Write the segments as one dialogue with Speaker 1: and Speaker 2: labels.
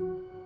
Speaker 1: thank you.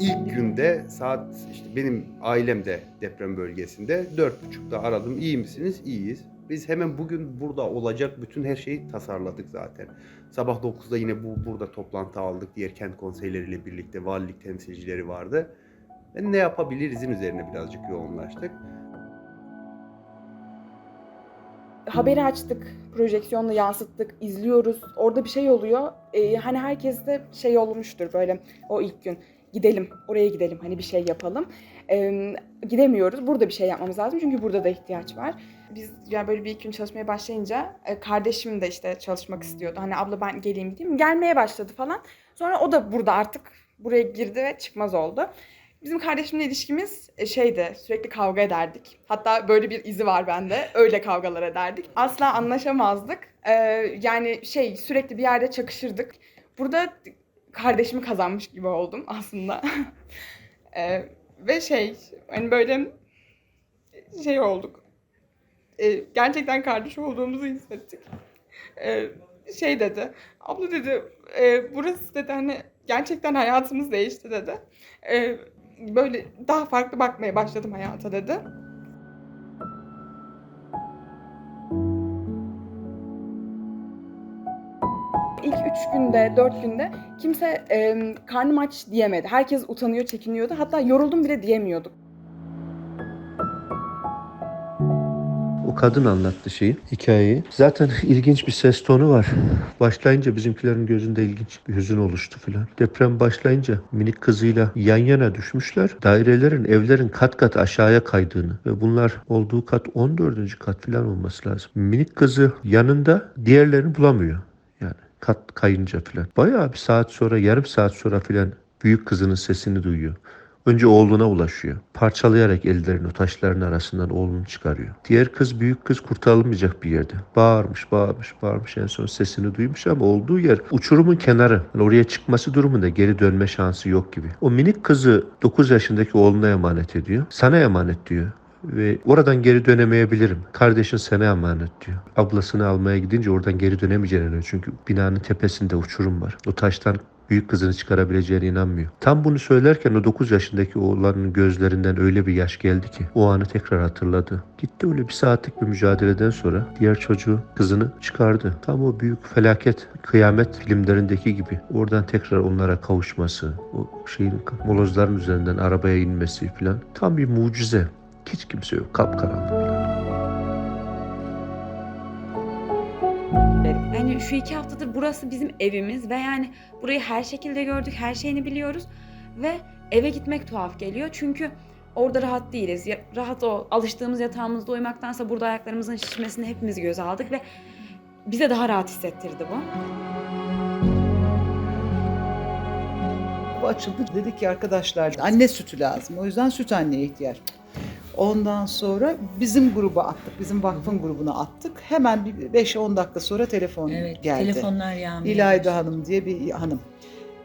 Speaker 1: İlk günde saat işte benim ailem de deprem bölgesinde dört buçukta aradım. İyi misiniz? İyiyiz. Biz hemen bugün burada olacak bütün her şeyi tasarladık zaten. Sabah 9'da yine bu burada toplantı aldık. Diğer kent konseyleriyle birlikte valilik temsilcileri vardı. Ve ne yapabilirizin üzerine birazcık yoğunlaştık.
Speaker 2: haberi açtık, projeksiyonla yansıttık, izliyoruz. Orada bir şey oluyor. Ee, hani herkes de şey olmuştur böyle o ilk gün. Gidelim, oraya gidelim, hani bir şey yapalım. Ee, gidemiyoruz. Burada bir şey yapmamız lazım çünkü burada da ihtiyaç var. Biz yani böyle bir ilk gün çalışmaya başlayınca e, kardeşim de işte çalışmak istiyordu. Hani abla ben geleyim gideyim. Gelmeye başladı falan. Sonra o da burada artık buraya girdi ve çıkmaz oldu. Bizim kardeşimle ilişkimiz e, şeydi, sürekli kavga ederdik. Hatta böyle bir izi var bende, öyle kavgalar ederdik. Asla anlaşamazdık. Ee, yani şey, sürekli bir yerde çakışırdık. Burada kardeşimi kazanmış gibi oldum aslında. Ee, ve şey, hani böyle şey olduk. Ee, gerçekten kardeş olduğumuzu hissettik. Ee, şey dedi, abla dedi, e, burası dedi hani gerçekten hayatımız değişti dedi. Ee, böyle daha farklı bakmaya başladım hayata dedi. İlk üç günde, dört günde kimse e, karnım aç diyemedi. Herkes utanıyor, çekiniyordu. Hatta yoruldum bile diyemiyorduk.
Speaker 3: O kadın anlattı şeyi, hikayeyi. Zaten ilginç bir ses tonu var. Başlayınca bizimkilerin gözünde ilginç bir hüzün oluştu filan. Deprem başlayınca minik kızıyla yan yana düşmüşler. Dairelerin, evlerin kat kat aşağıya kaydığını ve bunlar olduğu kat 14. kat filan olması lazım. Minik kızı yanında diğerlerini bulamıyor. Kat kayınca filan. Bayağı bir saat sonra, yarım saat sonra filan büyük kızının sesini duyuyor. Önce oğluna ulaşıyor. Parçalayarak ellerini o taşların arasından oğlunu çıkarıyor. Diğer kız büyük kız kurtarılmayacak bir yerde. Bağırmış, bağırmış, bağırmış. En son sesini duymuş ama olduğu yer uçurumun kenarı. Yani oraya çıkması durumunda geri dönme şansı yok gibi. O minik kızı 9 yaşındaki oğluna emanet ediyor. Sana emanet diyor ve oradan geri dönemeyebilirim. Kardeşin sana emanet diyor. Ablasını almaya gidince oradan geri dönemeyeceğini anlıyor. Çünkü binanın tepesinde uçurum var. O taştan büyük kızını çıkarabileceğine inanmıyor. Tam bunu söylerken o 9 yaşındaki oğlanın gözlerinden öyle bir yaş geldi ki o anı tekrar hatırladı. Gitti öyle bir saatlik bir mücadeleden sonra diğer çocuğu kızını çıkardı. Tam o büyük felaket, kıyamet filmlerindeki gibi oradan tekrar onlara kavuşması, o şeyin molozların üzerinden arabaya inmesi falan tam bir mucize. Hiç kimse yok, kapkaranlık.
Speaker 4: Yani şu iki haftadır burası bizim evimiz ve yani burayı her şekilde gördük, her şeyini biliyoruz ve eve gitmek tuhaf geliyor çünkü orada rahat değiliz. Ya- Rahat o alıştığımız yatağımızda uyumaktansa burada ayaklarımızın şişmesini hepimiz göze aldık ve bize daha rahat hissettirdi bu.
Speaker 5: Bu açıldı. Dedik ki arkadaşlar anne sütü lazım. O yüzden süt anneye ihtiyaç. Ondan sonra bizim gruba attık. Bizim vakfın grubuna attık. Hemen bir 5-10 dakika sonra telefon
Speaker 6: Evet,
Speaker 5: geldi.
Speaker 6: telefonlar yağmıyor.
Speaker 5: İlayda Hanım diye bir hanım.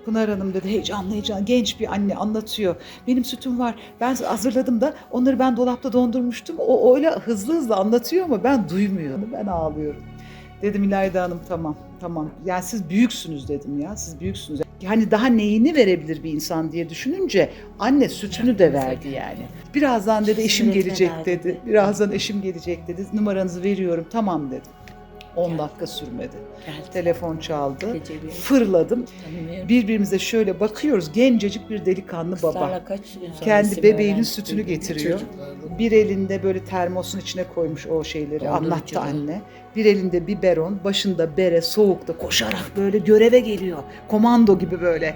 Speaker 5: Pınar Hanım dedi heyecanlı heyecanlı genç bir anne anlatıyor. Benim sütüm var. Ben hazırladım da onları ben dolapta dondurmuştum. O öyle hızlı hızlı anlatıyor ama ben duymuyorum. Ben ağlıyorum. Dedim İlayda Hanım tamam tamam. Yani siz büyüksünüz dedim ya. Siz büyüksünüz. Hani daha neyini verebilir bir insan diye düşününce anne sütünü de verdi yani. Birazdan dedi eşim gelecek dedi. Birazdan eşim gelecek dedi. Numaranızı veriyorum tamam dedim. 10 dakika sürmedi.
Speaker 6: Geldi.
Speaker 5: Telefon çaldı.
Speaker 6: Geceliğin.
Speaker 5: Fırladım.
Speaker 6: Tanımıyorum.
Speaker 5: Birbirimize şöyle bakıyoruz. Gencecik bir delikanlı baba.
Speaker 6: Kaç
Speaker 5: Kendi bebeğinin sütünü getiriyor.
Speaker 6: Çocuklarla.
Speaker 5: Bir elinde böyle termosun içine koymuş o şeyleri
Speaker 6: Dondurucuda.
Speaker 5: anlattı anne. Bir elinde biberon, başında bere, soğukta koşarak böyle göreve geliyor. Komando gibi böyle.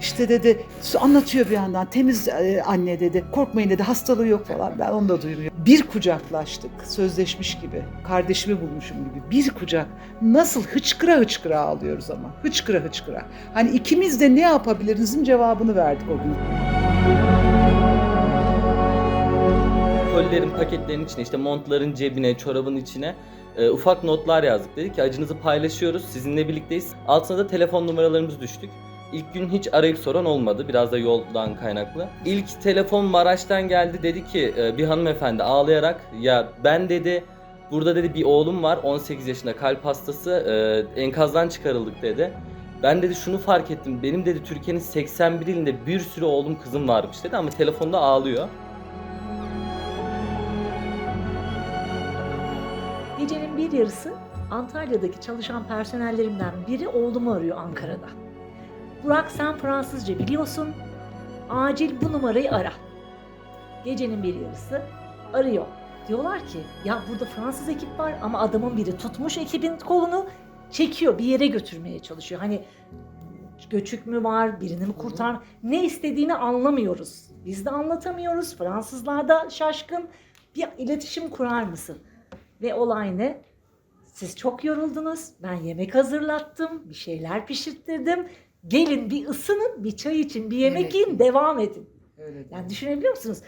Speaker 5: İşte dedi anlatıyor bir yandan temiz e, anne dedi korkmayın dedi hastalığı yok falan ben onu da duymuyorum. Bir kucaklaştık sözleşmiş gibi kardeşimi bulmuşum gibi bir kucak nasıl hıçkıra hıçkıra ağlıyoruz ama hıçkıra hıçkıra. Hani ikimiz de ne yapabilirizin cevabını verdik o gün.
Speaker 7: kolilerin paketlerin içine işte montların cebine, çorabın içine e, ufak notlar yazdık. Dedik ki acınızı paylaşıyoruz, sizinle birlikteyiz. Altına da telefon numaralarımızı düştük. İlk gün hiç arayıp soran olmadı. Biraz da yoldan kaynaklı. İlk telefon Maraş'tan geldi. Dedi ki e, bir hanımefendi ağlayarak ya ben dedi burada dedi bir oğlum var 18 yaşında kalp hastası e, enkazdan çıkarıldık dedi. Ben dedi şunu fark ettim. Benim dedi Türkiye'nin 81 ilinde bir sürü oğlum kızım varmış dedi ama telefonda ağlıyor.
Speaker 8: Gecenin bir yarısı Antalya'daki çalışan personellerimden biri oğlumu arıyor Ankara'da. Burak sen Fransızca biliyorsun. Acil bu numarayı ara. Gecenin bir yarısı arıyor. Diyorlar ki ya burada Fransız ekip var ama adamın biri tutmuş ekibin kolunu çekiyor bir yere götürmeye çalışıyor. Hani göçük mü var, birini mi kurtar, ne istediğini anlamıyoruz. Biz de anlatamıyoruz. Fransızlar da şaşkın. Bir iletişim kurar mısın? Ve olay ne? Siz çok yoruldunuz. Ben yemek hazırlattım. Bir şeyler pişirttirdim. Gelin bir ısının, bir çay için, bir yemek
Speaker 5: Evet.
Speaker 8: yiyin, devam edin.
Speaker 5: Öyle
Speaker 8: Yani düşünebiliyor musunuz?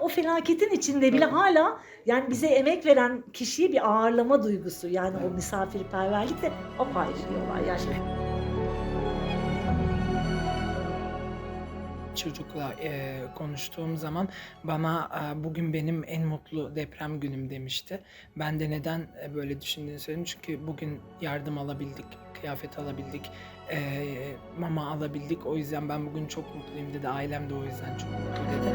Speaker 8: O felaketin içinde bile hala yani bize emek veren kişiyi bir ağırlama duygusu yani o misafirperverlik de apayrı bir olay gerçekten.
Speaker 9: Çocukla e, konuştuğum zaman bana e, bugün benim en mutlu deprem günüm demişti. Ben de neden e, böyle düşündüğünü söyledim. Çünkü bugün yardım alabildik, kıyafet alabildik, e, mama alabildik. O yüzden ben bugün çok mutluyum dedi. Ailem de o yüzden çok mutlu dedi.